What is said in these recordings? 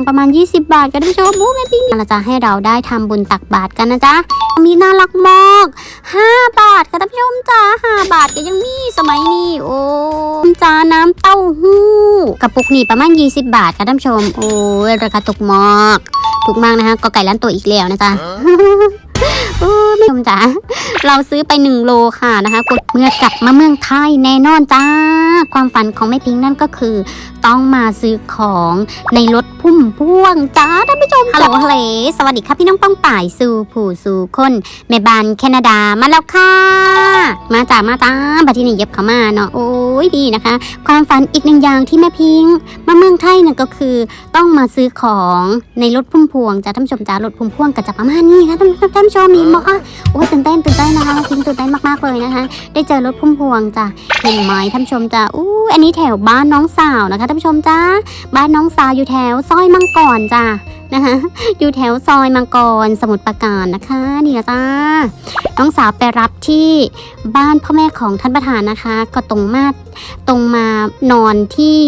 อย่างประมาณ 20 บาทกันท่านผู้ชมบูแม่ปิ้งเราจะให้เราได้ทำบุญตักบาตรกันนะจ๊ะมีน่ารักมาก5บาทค่ะท่านผู้ชมจ้า5บาทก็ยังมีสมัยนี้โอ้จ้าน้ำเต้าหู้กระปุกนี่ประมาณ 20 บาทค่ะท่านผู้ชมโอ้ยราคาถูกมากถูกมากนะคะก็ไก่ร้านตัวอีกแล้วนะจ๊ะ โอ้ไม่ชมจ๋าเราซื้อไปหนึ่งโลค่ะนะคะกดเมื่อกลับมาเมืองไทยแน่นอนจ้า ความฝันของแม่พิงค์นั่นก็คือ ต้องมาซื้อของในรถพุ่มพ่วงจ้าท่านผู้ชมฮัลโหลฮัลโหลสวัสดีครับพี่น้องป้องป่ายสู่ผู้สู่คนแม่บ้านแคนาดามาแล้วค่ะ มาจ้ามาจ้าบัดที่นี่เย็บเข้ามาเนาะโอ้ยดีนะคะ ความฝันอีกหนึ่งอย่างที่แม่พิงค์มาเมืองไทยนั่นก็คือ ต้องมาซื้อของในรถพุ่มพวงจ้าท่านผู้ชมจ้ารถพุ่มพวงก็จะประมาณนี้ค่ะท่านท่านผู้ชมมีมอกโอ้ยตื่นเต้นตื่นเต้นนะคะพิงตื่นเต้นมากๆเลยนะคะ ได้เจอรถพุ่มพวงจ้ะเห็นไหมท่านชมจ้ะอู้อันนี้แถวบ้านน้องสาวนะคะท่านชมจ้าบ้านน้องสาวอยู่แถวซอยมังกรจ้ะ นะคะอยู่แถวซอยมังกรสมุทรปราการนะคะนี่ละจ้าน้องสาวไปรับที่บ้านพ่อแม่ของท่านประธานนะคะ ก็ตรงมาตรงมานอนที่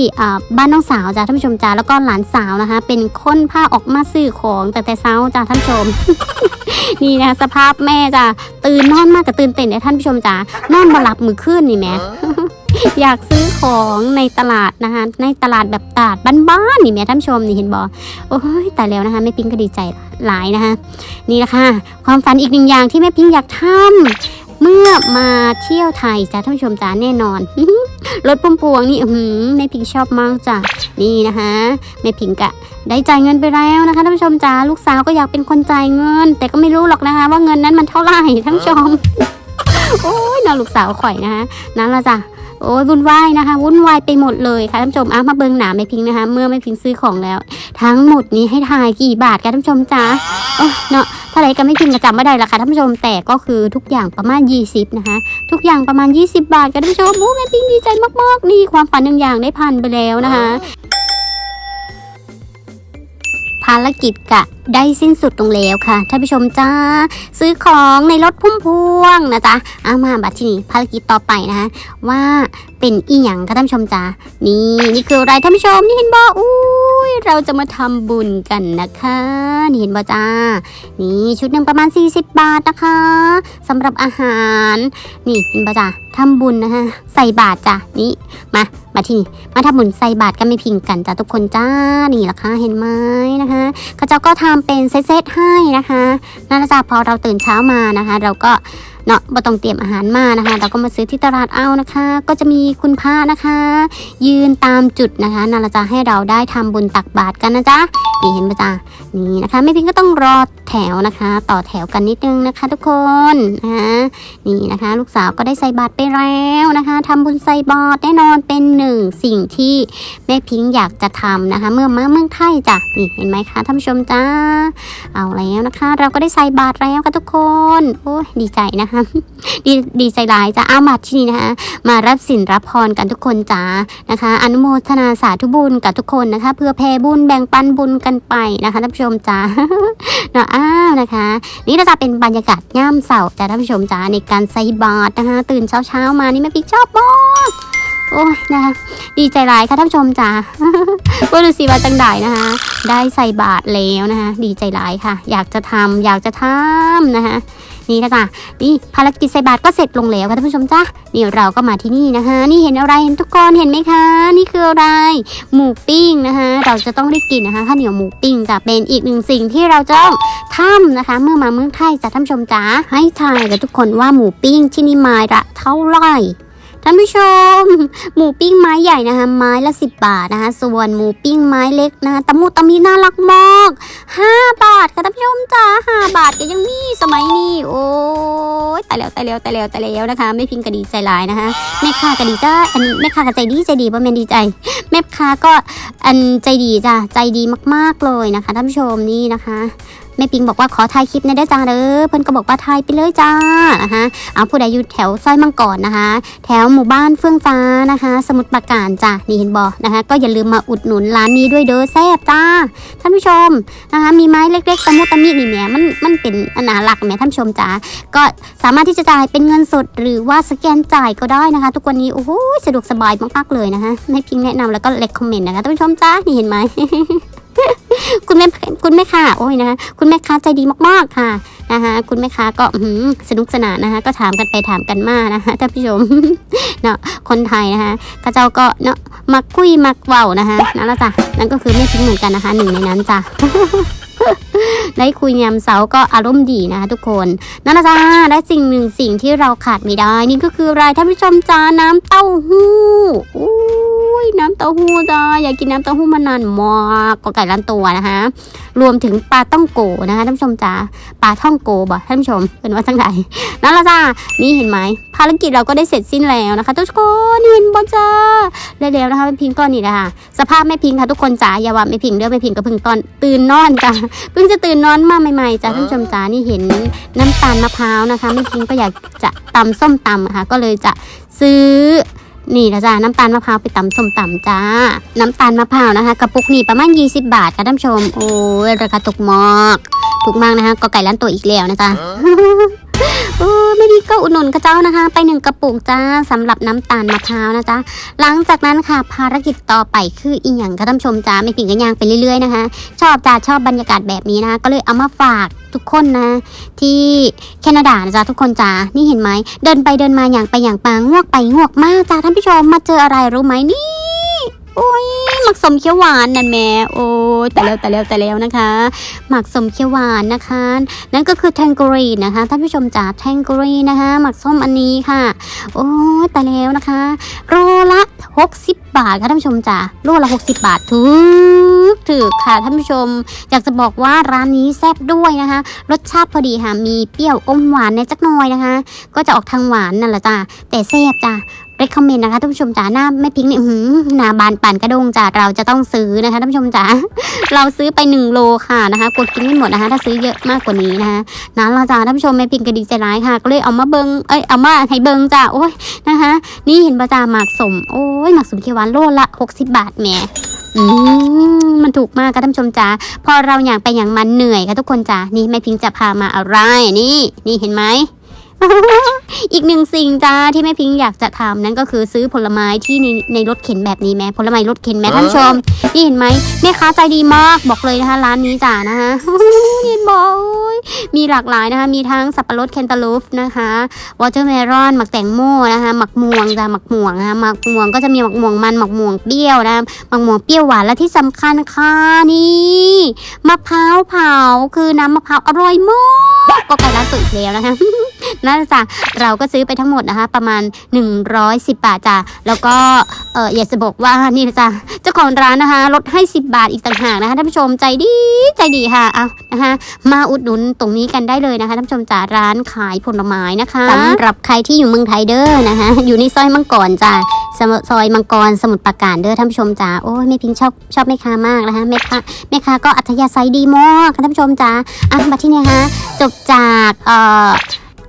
บ้านน้องสาวจ้ะท่านผู้ชมจ้าแล้วก็หลานสาวนะคะ เป็นคนพาออกมาซื้อของแต่แต่เช้าจ้ะท่านผู้ชม นี่นะคะสภาพแม่จ้ะตื่นนอนมากกับตื่นเต้นเนี่ยท่านผู้ชมจ้านอนมาหลับมือขึ้นนี่แม่ อยากซื้อของในตลาดนะคะในตลาดแบบตลาดบ้านๆนี่แม่ท่านชมนี่เห็นบอโอ้ยแต่แล้วนะคะแม่พิงก็ดีใจหลายนะคะนี่แหละค่ะความฝันอีกหนึ่งอย่างที่แม่พิงอยากทำเมื่อมาเที่ยวไทยจ้ะท่านผู้ชมจ้าแน่นอนรถพุ่มพวงนี่หือแม่พิงชอบมากจ้ะนี่นะคะแม่พิงกะ ได้จ่ายเงินไปแล้วนะคะท่านผู้ชมจ้าลูกสาวก็อยากเป็นคนจ่ายเงิน แต่ก็ไม่รู้หรอกนะคะ ว่าเงินนั้นมันเท่าไหร่ท่านผู้ชมโอ้ยน้องลูกสาวข่อยนะคะนั่นละจ้ะ โอ้ยวุ่นวายนะคะวุ่นวายไปหมดเลยค่ะท่านผู้ชมอะมาเบิงหนาไม่พิงนะคะ เมื่อไม่พิงซื้อของแล้ว ทั้งหมดนี้ให้ทายกี่บาทคะท่านผู้ชมจ้าเนาะถ้าไรก็ไม่พิงก็จำไม่ได้ละค่ะท่านผู้ชมแต่ก็คือทุกอย่างประมาณ 20 นะคะ ทุกอย่างประมาณ 20 บาทค่ะท่านผู้ชมโอ้แม่พิงดีใจมากๆนี่ความฝันหนึ่งอย่างได้พันไปแล้วนะคะ ภารกิจกะได้สิ้นสุดลงแล้วค่ะท่านผู้ชมจ้า ซื้อของในรถพุ่มพวงนะจ๊ะเอามาบัดที่นี้ภารกิจต่อไปนะคะว่าเป็นอีหยังค่ะท่านผู้ชมจ้านี่นี่คืออะไรท่านผู้ชมนี่เห็นบ่อุ้ยเราจะมาทำบุญกันนะคะนี่เห็นบ่จ้า นี่ชุดหนึ่งประมาณ 40 บาทนะคะสำหรับอาหาร นี่เห็นบ่จ้าทำบุญนะคะใส่บาตรจ้ะนี่มา มาที่นี่มาทำบุญใส่บาตรกันไม่พิงกันจ้ะทุกคนจ้านี่ละคะเห็นไหมนะคะเขาเจ้าก็ทำเป็นเซตๆให้นะคะนั่นจ้ะพอเราตื่นเช้ามานะคะ เราก็ เนาะบ่ต้องเตรียมอาหารมานะคะ เราก็มาซื้อที่ตลาดเอานะคะ ก็จะมีคุณพระนะคะ ยืนตามจุดนะคะนั่นแหละจ้ะให้เราได้ทำบุญตักบาตรกันนะจ๊ะนี่เห็นไหมจ๊ะนี่นะคะไม่พียงก็ต้องรอแถวนะคะ ต่อแถวกันนิดนึงนะคะ ทุกคนนะนี่นะคะ ลูกสาวก็ได้ใส่บาตรไปแล้วนะคะทำบุญใส่บาตรแน่นอนเป็นหนึ่งสิ่งที่แม่พิงอยากจะทำนะคะ เมื่อมาเมืองไทยจ้ะนี่เห็นไหมคะท่านผู้ชมจ้าเอาแล้วนะคะ เราก็ได้ใส่บาตรแล้วค่ะทุกคนโอ้ดีใจนะคะดีดีใจหลายจ้ะอ้ามาที่นี่นะคะมารับสินรับพรกันทุกคนจ้านะคะ อนุโมทนาสาธุบุญกับทุกคนนะคะ เพื่อแผ่บุญแบ่งปันบุญกันไปนะคะท่านผู้ชมจ้าเนาะอ้าวนะคะ นี่เราจะเป็นบรรยากาศย่ามเสาร์จ้าท่านผู้ชมจ้าในการใส่บาตรนะคะ ตื่นเช้าเช้ามานี่แม่ปิ๊กชอบมาก โอ้ยนะคะ ดีใจหลายค่ะท่านผู้ชมจ้าว่าดูสิว่าจังไดนะคะ ได้ใส่บาตรแล้วนะคะ ดีใจหลายค่ะ อยากจะทำอยากจะทำนะคะนี่นะจ๊ะนี่ภารกิจใส่บาตรก็เสร็จลงแล้วค่ะท่านผู้ชมจ้านี่เราก็มาที่นี่นะคะ นี่เห็นอะไรเห็นทุกคนเห็นไหมคะ นี่คืออะไร หมูปิ้งนะคะ เราจะต้องได้กินนะคะข้าวเหนียวหมูปิ้งจะเป็นอีกหนึ่งสิ่งที่เราจะต้องทำนะคะ เมื่อมาเมืองไทยจ้ะท่านผู้ชมจ้าให้ทายกับทุกคนว่าหมูปิ้งที่นี่ไม้ละเท่าไหร่ ท่านผู้ชม หมูปิ้งไม้ใหญ่นะคะไม้ละ10บาทนะคะ ส่วนหมูปิ้งไม้เล็กนะคะตะมูตะมีน่ารักมาก5บาทค่ะท่านผู้ชมจ้า5บาทก็ยังมีสมัยนี้โอ้ยตายแล้วตายแล้วตายแล้วตายแล้วนะคะ ไม่พิงกระดีใจหลายนะคะแม่ค้ากระดีจ้าอันแม่ค้าก็ใจดีใจดีป่ะแม่นดีใจ แม่ค้าก็อันใจดีจ้ะใจดีมากๆเลยนะคะท่านผู้ชมนี่นะคะ แม่ปิงบอกว่าขอถ่ายคลิปในได้จ้าเด้อเพิ่นก็บอกว่าถ่ายไปเลยจ้านะคะเอาผู้ใดอยู่แถวซอยมังกรนะคะ แถวหมู่บ้านเฟื่องฟ้านะคะ สมุทรปราการจ้ะนี่เห็นบอนะคะ ก็อย่าลืมมาอุดหนุนร้านนี้ด้วยเด้อแซ่บจ้าท่านผู้ชมนะคะ มีไม้เล็กๆตะมุตะมินี่แหมมันมันเป็นอนนาหลักแหมท่านผู้ชมจ้าก็สามารถที่จะจ่ายเป็นเงินสดหรือว่าสแกนจ่ายก็ได้นะคะ ทุกวันนี้โอ้โหสะดวกสบายมากๆเลยนะคะให้พิงแนะนำแล้วก็เลคคอมเมนต์นะคะท่านผู้ชมจ้านี่เห็นไหม คุณแม่คุณแม่ค้าโอ้ยนะคะคุณแม่ค้าใจดีมากๆค่ะนะคะคุณแม่ค้าก็หืสนุกสนานนะคะก็ถามกันไปถามกันมานะคะท่านผู้ชมเนาะคนไทยนะคะข้าเจ้าก็เนาะมักคุยมักเว้านะคะนั่นละจ้ะนั่นก็คือแม่พิงเหมือนกันนะคะหนึ่งในนั้นจ้ะได้คุยยามเสาก็อารมณ์ดีนะคะทุกคนนั่นละจ้าและสิ่งหนึ่งสิ่งที่เราขาดไม่ได้ นี่ก็คืออะไรท่านผู้ชมจ้าน้ำเต้าหู้อุ้ ยน้ำเต้าหู้จ้าอยากกินน้ำเต้าหู้มานานมากก็ไก่ล้านตัวนะคะ รวมถึงปลาต้องโกนะคะท่านผู้ชมจ้าปลาท่องโกบ่ท่านผู้ชมเป็นว่าจังไดนั่นแหละจ้านี่เห็นไหมภารกิจเราก็ได้เสร็จสิ้นแล้วนะคะทุกคนเห็นบ่จ้าแล้วแล้วนะคะแม่พิงก็นี่แหละค่ะสภาพแม่พิงค่ะทุกคนจ้าอย่าว่าแม่พิงเด้อแม่พิงก็เพิ่งตอนตื่นนอนจ้าเพิ่งจะตื่นนอนมาใหม่ๆจ้าท่านผู้ชมจ้านี่เห็นน้ำตาลมะพร้าวนะคะแม่พิงก็อยากจะตำส้มตำค่ะก็เลยจะซื้อ นี่นะจ้าน้ำตาลมะพร้าวไปตำส้มตำจ้า น้ำตาลมะพร้าวนะคะกระปุกนี่ประมาณ 20 บาทค่ะท่านชม โอ้ยราคาตกมอก ถูกมากนะคะก็ไก่ร้านตัวอีกแล้วนะจ๊ะ โอ้ไม่ดีก็อุดหนุนกระเจ้านะคะ ไปหนึ่งกระปุกจ้าสำหรับน้ำตาลมะพร้าวนะจ๊ะหลังจากนั้นค่ะภารกิจต่อไปคืออีหยังค่ะท่านผู้ชมจ้าไม่ผิงกันยางไปเรื่อยๆนะคะ ชอบจ้าชอบบรรยากาศแบบนี้นะคะก็เลยเอามาฝากทุกคนนะ ที่แคนาดานะจ๊ะทุกคนจ้านี่เห็นไหมเดินไปเดินมาอย่างไปอย่างปางงวกไปงวกมาจ้าท่านผู้ชมมาเจออะไรรู้ไหมนี่โอ้ย มักสมเขียวหวานนั่นแม่โอ้ยแต่แล้วแต่แล้วแต่แล้วนะคะ หมักสมเขียวหวานนะคะ นั่นก็คือแทงกรีนะคะท่านผู้ชมจ๋าแทงกรีนนะคะ หมักส้มอันนี้ค่ะ โอ้ยแต่แล้วนะคะโลละ 60 บาทค่ะท่านผู้ชมจ๋าโลละ 60 บาทถูกถูกค่ะท่านผู้ชม อยากจะบอกว่าร้านนี้แซ่บด้วยนะคะ รสชาติพอดีค่ะมีเปรี้ยวอมหวานในจักหน่อยนะคะ ก็จะออกทางหวานนั่นแหละจ้าแต่แซ่บจ้า r รคคอมเมนต์นะคะท่านผู้ชมจ๋าหน้าแม่พิงค์เนี่ยหือหนาบานป่านกระดงจ้าเราจะต้องซื้อนะคะท่านผู้ชมจ๋าเราซื้อไป 1 โลค่ะนะคะกดกินไม่หมดนะคะ ถ้าซื้อเยอะมากกว่านี้นะคะนั้นเราจ้าท่านผู้ชมแม่พิงค์ก็ดีใจร้ายค่ะ ก็เลยเอามาเบิงเอ้ยเอามาให้เบิงจ้าโอ้ยนะคะ นี่เห็นประจาหมากสมโอ้ยหมากสมเขียวหวานโลละ 60 บาทแหมอืมมันถูกมากค่ะท่านผู้ชมจ๋าพอเราอยางไปอย่างมันเหนื่อยค่ะทุกคนจ๋านี่แม่พิงจะพามาอะไรนี่ นี่เห็นไหม อีกหนึ่งสิ่งจ้าที่แม่พิงค์อยากจะทำนั่นก็คือซื้อผลไม้ที่ในในรถเข็นแบบนี้แม่ผลไม้รถเข็นแม่ท่านผู้ชมนี่เห็นไหมแม่ค้าใจดีมากบอกเลยนะคะร้านนี้จ้านะคะเห็นบอกโอ้ยมีหลากหลายนะคะมีทั้งสับปะรดแคนตาลูปนะคะวอเตอร์เมลอนหมักแตงโมนะคะหมักม่วงจ้าหมักม่วงนะคะหมักม่วงก็จะมีหมักม่วงมันหมักม่วงเปรี้ยวนะหมักม่วงเปรี้ยวหวานและที่สำคัญค่ะนี่มะพร้าวเผาคือน้ำมะพร้าวอร่อยมาก ก็ไก่ร้านตุ๋ยแล้วนะคะนั่นจ้ะเราก็ซื้อไปทั้งหมดนะคะ ประมาณ 110 บาทจ้ะแล้วก็เอออยากจะบอกว่านี่นะจ้ะเจ้าของร้านนะคะ ลดให้ 10 บาทอีกต่างหากนะคะท่านผู้ชมใจดีใจดีค่ะเอานะคะมาอุดหนุนตรงนี้กันได้เลยนะคะท่านผู้ชมจ๋าร้านขายผลไม้นะคะสำหรับใครที่อยู่เมืองไทยเด้อนะคะ อยู่ในซอยมังกรจ้ะสมซอยมังกรสมุทรปราการเด้อท่านผู้ชมจ๋าโอ้ยแม่พิงชอบชอบแม่ค้ามากนะคะแม่ค้าแม่ค้าก็อัธยาศัยดีมากค่ะท่านผู้ชมจ๋าอะมาที่นี่ฮะจบจากเอ่อ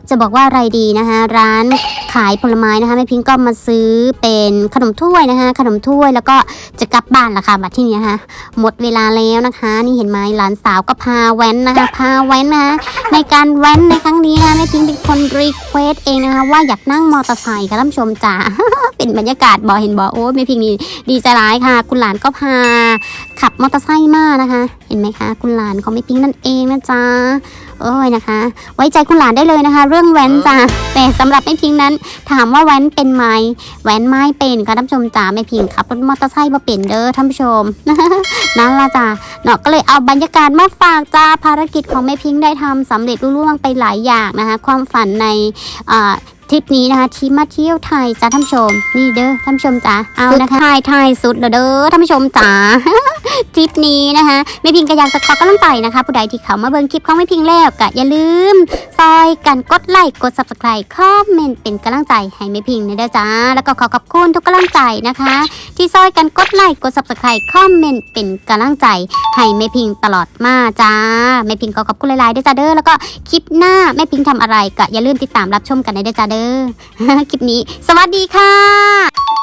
จะบอกว่าอะไรดีนะคะร้านขายผลไม้นะคะแม่พิงก็มาซื้อเป็นขนมถ้วยนะคะขนมถ้วยแล้วก็จะกลับบ้านละค่ะบัดที่นี้ฮะคะหมดเวลาแล้วนะคะ นี่เห็นไหมหลานสาวก็พาแว้นนะคะพาแว้นนะคะ ในการแว้นในครั้งนี้นะคะแม่พิงเป็นคนรีเควสเองนะคะว่าอยากนั่งมอเตอร์ไซค์ค่ะท่านผู้ชมจ๋า เป็นบรรยากาศบอเห็นบอโอ้แม่พิงนี่ดีใจร้ายค่ะ คุณหลานก็พา ขับมอเตอร์ไซค์มานะคะ เห็นไหมคะ คุณหลานของแม่พิงนั่นเองนะจ๊ะโอ้ยนะคะ ไว้ใจคุณหลานได้เลยนะคะ เรื่องแว้นจ้าแต่สำหรับแม่พิงนั้นถามว่าแว้นเป็นไหมแว้นไม่เป็นค่ะท่านผู้ชมจ้าแม่พิงขับรถมอเตอร์ไซค์มาเป็นเด้อท่านผู้ชมนั่นละจ้าเนาะก็เลยเอาบรรยากาศมาฝากจ้าภารกิจของแม่พิงได้ทำสำเร็จรุ่ล่วงไปหลายอย่างนะคะความฝันในทริปนี้นะคะที่มาเที่ยวไทยจ้าท่านผู้ชม นี่เด้อท่านผู้ชมจ้าเอานะคะไทยไทยสุดแล้วเด้อท่านผู้ชมจ้า ทริปนี้นะคะแม่พิงก็อยากจะขอกำลังใจนะคะ ผู้ใดที่เขามาเบิ่งคลิปของแม่พิงแล้วก็อย่าลืม ซอยกันกดไลค์กด subscribe คอมเมนต์เป็นกำลังใจให้แม่พิงนะเด้อจ้า แล้วก็ขอขอบคุณทุกกำลังใจนะคะ ที่ซอยกันกดไลค์กด subscribe คอมเมนต์เป็นกำลังใจให้แม่พิงตลอดมาจ้าแม่พิงก็ขอบคุณหลายๆเด้อจ้าเด้อแล้วก็คลิปหน้าแม่พิงทำอะไรก็อย่าลืมติดตามรับชมกันในเด้อจ้าเด้อคลิปนี้ สวัสดีค่ะ